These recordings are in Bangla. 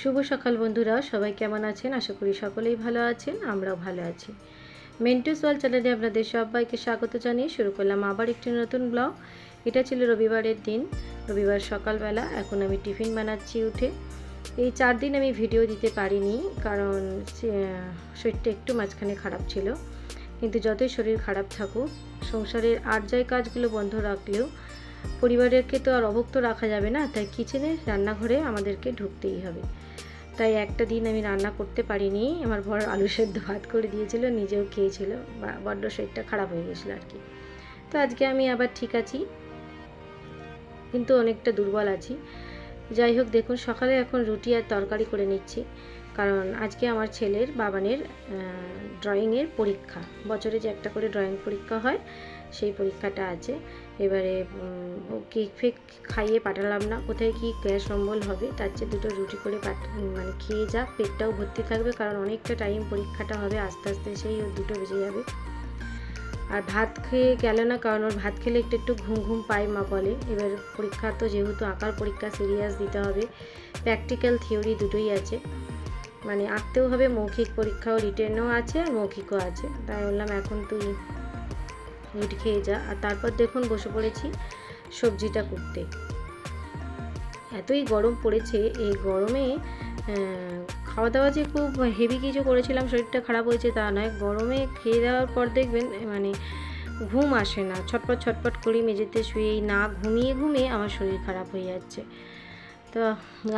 শুভ সকাল বন্ধুরা, সবাই কেমন আছেন? আশা করি সকলেই ভালো আছেন, আমরাও ভালো আছি। মেন্টুস ওয়াল চ্যানেলে আপনাদের সবাইকে স্বাগত জানিয়ে শুরু করলাম আবার একটি নতুন ব্লগ। এটা ছিল রবিবারের দিন, রবিবার সকালবেলা, এখন আমি টিফিন বানাচ্ছি উঠে। এই চার দিন আমি ভিডিও দিতে পারিনি, কারণ শরীরটা একটু মাঝখানে খারাপ ছিল। কিন্তু যতই শরীর খারাপ থাকুক, সংসারের আর যাই কাজগুলো বন্ধ রাখলেও পরিবারকে তো আর অভুক্ত রাখা যাবে না, তাই কিচেনে, রান্নাঘরে আমাদেরকে ঢুকতেই হবে। তাই একটা দিন আমি রান্না করতে পারিনি, আমার বর আলু সেদ্ধ ভাত করে দিয়েছিল, নিজেও খেয়েছিল বড্ড শরীরটা খারাপ হয়ে গেছিল আর কি। তো আজকে আমি আবার ঠিক আছি, কিন্তু অনেকটা দুর্বল আছি। যাই হোক, দেখুন, সকালে এখন রুটি আর তরকারি করে নিচ্ছি, কারণ আজকে আমার ছেলের বাবানের ড্রয়িংয়ের পরীক্ষা। বছরে যে একটা করে ড্রয়িং পরীক্ষা হয়, সেই পরীক্ষাটা আছে। এবারে কেক ফেক খাইয়ে পাঠালাম না। কোথায় কি গ্যাস অম্বল হবে, তার চেয়ে দুটো রুটি করে মানে খেয়ে যা, পেটটাও ভর্তি থাকবে, কারণ অনেকটা টাইম পরীক্ষাটা হবে, আস্তে আস্তে সেই দুটো বেজে যাবে। আর ভাত খেয়ে গেল না, কারণ ওর ভাত খেলে একটু একটু ঘুম ঘুম পায়, মা বলে। এবার পরীক্ষা তো যেহেতু আঁকার পরীক্ষা সিরিয়াস দিতে হবে। প্র্যাকটিক্যাল থিওরি দুটোই আছে। মানে আঁকতেও হবে, মৌখিক পরীক্ষাও রিটেনও আছে, আর মৌখিকও আছে। তাই বললাম, এখন তুই রুটি খেয়ে যা আর তারপর দেখুন বসে পড়েছি সবজিটা করতে। এতই গরম পড়েছে, এই গরমে খাওয়া দাওয়া যে খুব হেভি কিছু করেছিলাম, শরীরটা খারাপ হয়েছে তা নয়। গরমে খেয়ে দেওয়ার পর দেখবেন মানে ঘুম আসে না। ছটপট ছটপট করি মেঝেতে শুয়েই না ঘুমিয়ে ঘুমিয়ে আমার শরীর খারাপ হয়ে যাচ্ছে। তো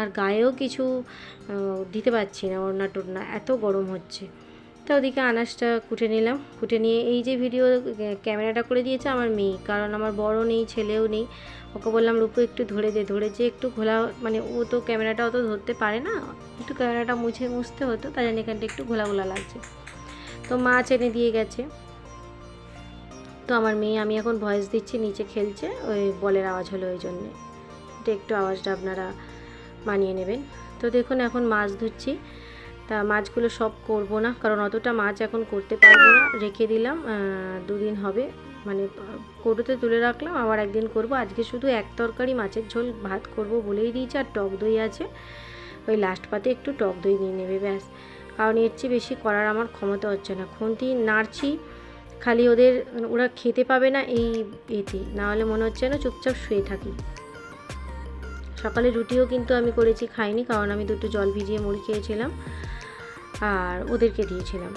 আর গায়েও কিছু দিতে পারছি না ওড়না টোড়না এত গরম হচ্ছে। তো ওদিকে আনাজটা কুটে নিলাম। কুটে নিয়ে এই যে ভিডিও ক্যামেরাটা করে দিয়েছে আমার মেয়ে। কারণ আমার বড় নেই, ছেলেও নেই। ওকে বললাম, রূপু, একটু ধরে দে। ধরে যে একটু ঘোলা মানে ও তো ক্যামেরাটা অত ধরতে পারে না। একটু ক্যামেরাটা মুছে মুছতে হতো, তাই জন্য এখানটা একটু ঘোলা ঘোলা লাগছে। তো মাছ এনে দিয়ে গেছে। তো আমার মেয়ে, আমি এখন ভয়েস দিচ্ছি, নিচে খেলছে। ওই বলের আওয়াজ হলো ওই জন্যে। এটা একটু আওয়াজটা আপনারা মানিয়ে নেবেন। তো দেখুন, এখন মাছ ধুচ্ছি তা মাছগুলো সব করব না, কারণ অতটা মাছ এখন করতে পারব না। রেখে দিলাম দুদিন হবে। মানে কৌটোতে তুলে রাখলাম, আবার একদিন করব। আজকে শুধু এক তরকারি মাছের ঝোল, ভাত করব বলেই দিয়েছি, আর টক দই আছে। ওই লাস্ট পাতে একটু টক দই নিয়ে নেবে, ব্যাস। কারণ এর চেয়ে বেশি করার আমার ক্ষমতা হচ্ছে না। খুন্তি, নাড়ছি, খালি ওদের, ওরা খেতে পাবে না এই এতে। না হলে মনে হচ্ছে না চুপচাপ শুয়ে থাকি। সকালে রুটিও কিন্তু আমি করেছি, খাইনি, কারণ আমি দুটো জল ভিজিয়ে মুড়ি খেয়েছিলাম। আর ওদেরকে দিয়েছিলাম।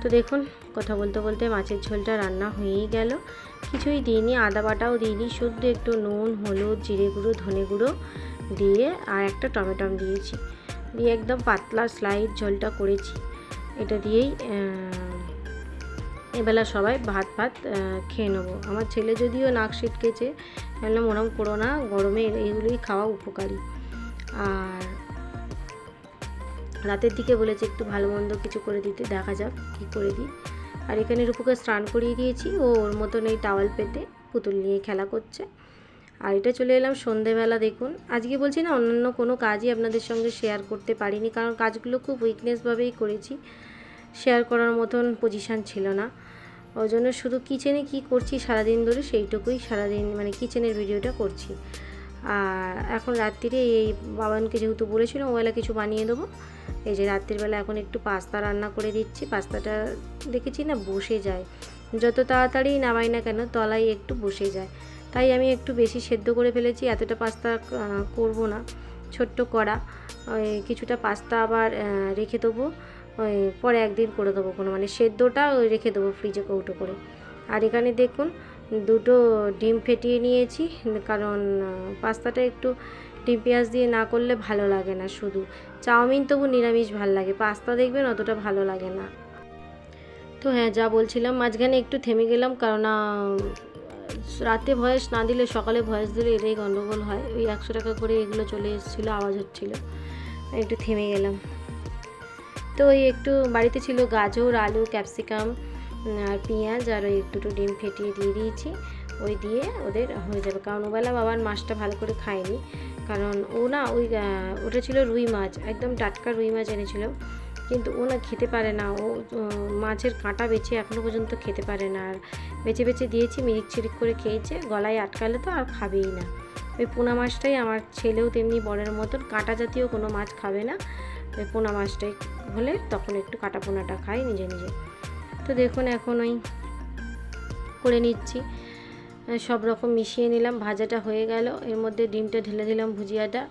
তো দেখুন, কথা বলতে বলতে মাছের ঝোলটা রান্না হয়েই গেল। কিছুই দিইনি, আদা বাটাও দিইনি শুদ্ধ একটু নুন, হলুদ, জিরে গুঁড়ো, ধনে গুঁড়ো দিয়ে আর একটা টমেটম দিয়েছি। দিয়ে একদম পাতলা স্লাইড ঝোলটা করেছি। এটা দিয়েই এবেলা সবাই ভাত ভাত খেয়ে নেব। আমার ছেলে যদিও নাক সিটকেছে বললাম ওরম করো না, গরমে এইগুলোই খাওয়া উপকারী। আর রাতের দিকে বলেছে একটু ভালো মন্দ কিছু করে দিতে, দেখা যাক কী করে দিই। আর এখানে রূপুকে স্নান করিয়ে দিয়েছি, ও ওর মতন এই টাওয়াল পেতে পুতুল নিয়ে খেলা করছে। আর এটা চলে এলাম সন্ধেবেলা, দেখুন। আজকে বলছি না, অন্যান্য কোনো কাজই আপনাদের সঙ্গে শেয়ার করতে পারিনি, কারণ কাজগুলো খুব উইকনেসভাবেই করেছি। শেয়ার করার মতন পজিশান ছিল না। ওই জন্য শুধু কিচেনে কি করছি, সারাদিন ধরে সেইটুকুই সারাদিন মানে কিচেনের ভিডিওটা করছি। আর এখন রাত্রিরে এই বাবানকে যেহেতু বলেছিলাম ওয়েলা কিছু বানিয়ে দেবো। এই যে রাত্রিবেলা এখন একটু পাস্তা রান্না করে দিচ্ছি, পাস্তাটা দেখেছি না বসে যায়। যত তাড়াতাড়ি নামাই না কেন, তলায় একটু বসে যায়। তাই আমি একটু বেশি সেদ্ধ করে ফেলেছি, এতটা পাস্তা করব না। ছোট্ট কড়া, ওই কিছুটা পাস্তা আবার রেখে দেবো। ওই পরে একদিন করে দেবো কোনো মানে সেদ্ধটা রেখে দেবো ফ্রিজে কৌটো করে। আর এখানে দেখুন দুটো ডিম ফেটিয়ে নিয়েছি, কারণ পাস্তাটা একটু ডিম পেঁয়াজ দিয়ে না করলে ভালো লাগে না শুধু। চাউমিন তবু নিরামিষ ভালো লাগে, পাস্তা দেখবেন অতটা ভালো লাগে না। তো হ্যাঁ যা বলছিলাম, মাঝখানে একটু থেমে গেলাম, কারণ রাতে ভয়েস না দিলে, সকালে ভয়েস দিলে এটাই গণ্ডগোল হয়। ওই একশো টাকা করে এগুলো চলে এসেছিল, আওয়াজ হচ্ছিল। একটু থেমে গেলাম। তো ওই একটু বাড়িতে ছিল গাজর, আলু, ক্যাপসিকাম আর পেঁয়াজ আর ওই দুটো ডিম ফেটিয়ে দিয়ে দিয়েছি। ওই দিয়ে ওদের হয়ে যাবে। কারণ ওবেলা বাবার মাছটা ভালো করে খায়নি। কারণ ও না ওই ওটা ছিল রুই মাছ, একদম টাটকা রুই মাছ এনেছিল। কিন্তু ও না খেতে পারে না। ও মাছের কাঁটা বেছে এখনও পর্যন্ত খেতে পারে না। আর বেছে বেছে দিয়েছি, মিরিক চিরিক করে খেয়েছে। গলায় আটকালে তো আর খাবেই না। ওই পোনা মাছটাই আমার ছেলেও তেমনি বড়ের মতন। কাঁটা জাতীয় কোনো মাছ খাবে না। ওই পোনা মাছটাই হলে তখন একটু কাঁটা পোনাটা খায় নিজে নিজে। তো দেখুন এখন ওই করে নিচ্ছি। সব রকম মিশিয়ে নিলাম, ভাজাটা হয়ে গেল। এর মধ্যে ডিমটা ঢেলে দিলাম ভুজিয়াটা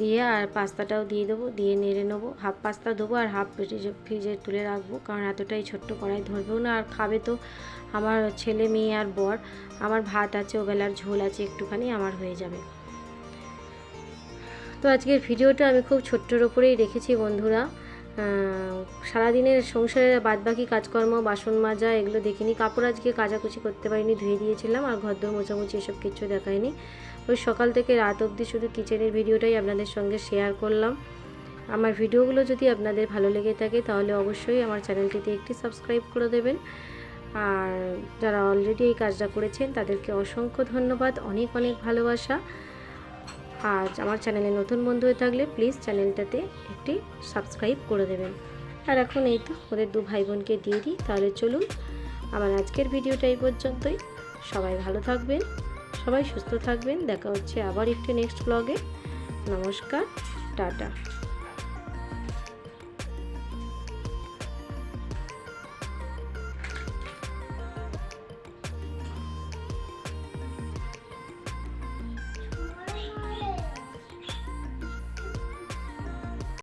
দিয়ে, আর পাস্তাটাও দিয়ে দেবো, দিয়ে নেড়ে নেব। হাফ পাস্তা দেবো আর হাফ ফ্রিজে তুলে রাখব, কারণ এতটাই ছোট্ট কড়াই ধরবেও না। আর খাবে তো আমার ছেলে, মেয়ে আর বর। আমার ভাত আছে, ওবেলার ঝোল আছে, একটুখানি আমার হয়ে যাবে। তো আজকের ভিডিওটা আমি খুব ছোট্টর ওপরেই রেখেছি বন্ধুরা। সারাদিনের সংসারের বাদবাকি কাজকর্ম, বাসন মাজা, এগুলো দেখিনি। কাপড় আজকে কাচাকুচি করতে পারিনি, ধুয়ে দিয়েছিলাম আর ঘর ঘরদোর মোছামুছি এসব কিছু দেখায়নি। ওই সকাল থেকে রাত অবধি শুধু কিচেনের ভিডিওটাই আপনাদের সঙ্গে শেয়ার করলাম। আমার ভিডিওগুলো যদি আপনাদের ভালো লেগে থাকে, তাহলে অবশ্যই আমার চ্যানেলটিতে একটি সাবস্ক্রাইব করে দেবেন। আর যারা অলরেডি এই কাজটা করেছেন, তাদেরকে অসংখ্য ধন্যবাদ। অনেক অনেক ভালোবাসা। আর আমার চ্যানেলে নতুন বন্ধু হয়ে থাকলে প্লিজ চ্যানেলটাতে একটি সাবস্ক্রাইব করে দেবেন। আর এখন এই তো ওদের দু ভাই বোনকে দিয়ে দিই, তাহলে চলুন আমার আজকের ভিডিওটা এই পর্যন্তই। সবাই ভালো থাকবেন, সবাই সুস্থ থাকবেন, দেখা হচ্ছে আবার একটি নেক্সট ব্লগে নমস্কার, টাটা।